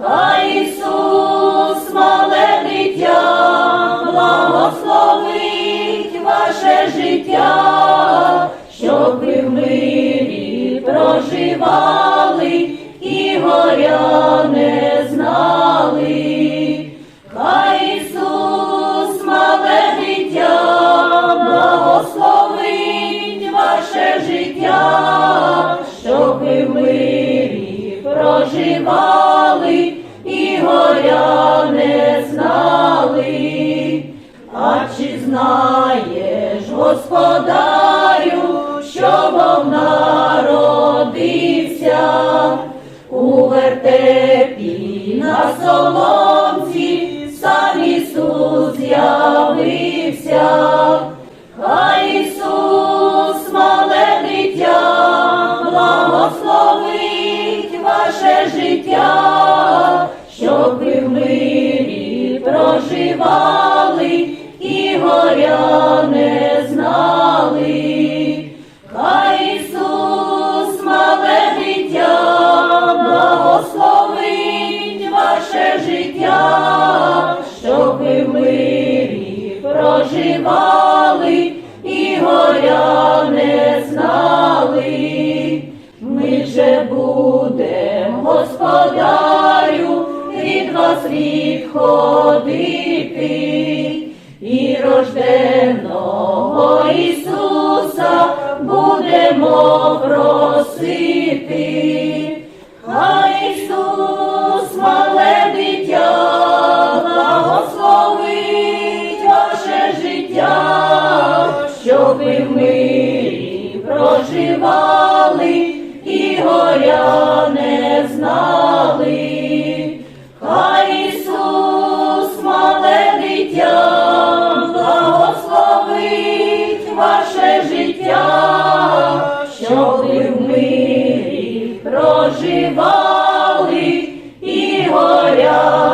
Хай Ісус, мале дитя, благословить ваше життя, щоб в мирі проживали і горя не знали. Чи знаєш, господарю, що Бог народився у вертепі на соломці, сам Ісус з'явився. Хай Ісус, мале дитя, благословить ваше життя, щоб ви в мирі проживали і горя не знали. Хай Ісус, мале дитя, благословить ваше життя, щоб ви в мирі проживали і горя не знали. Ми же будем, господарю, від вас відходити, і рожденого Ісуса будемо просити. Хай Ісус, мале дитя, благословить ваше життя, щоб ви в мирі проживали і горя не знали. наше життя, щоб ми в мирі проживали і горя.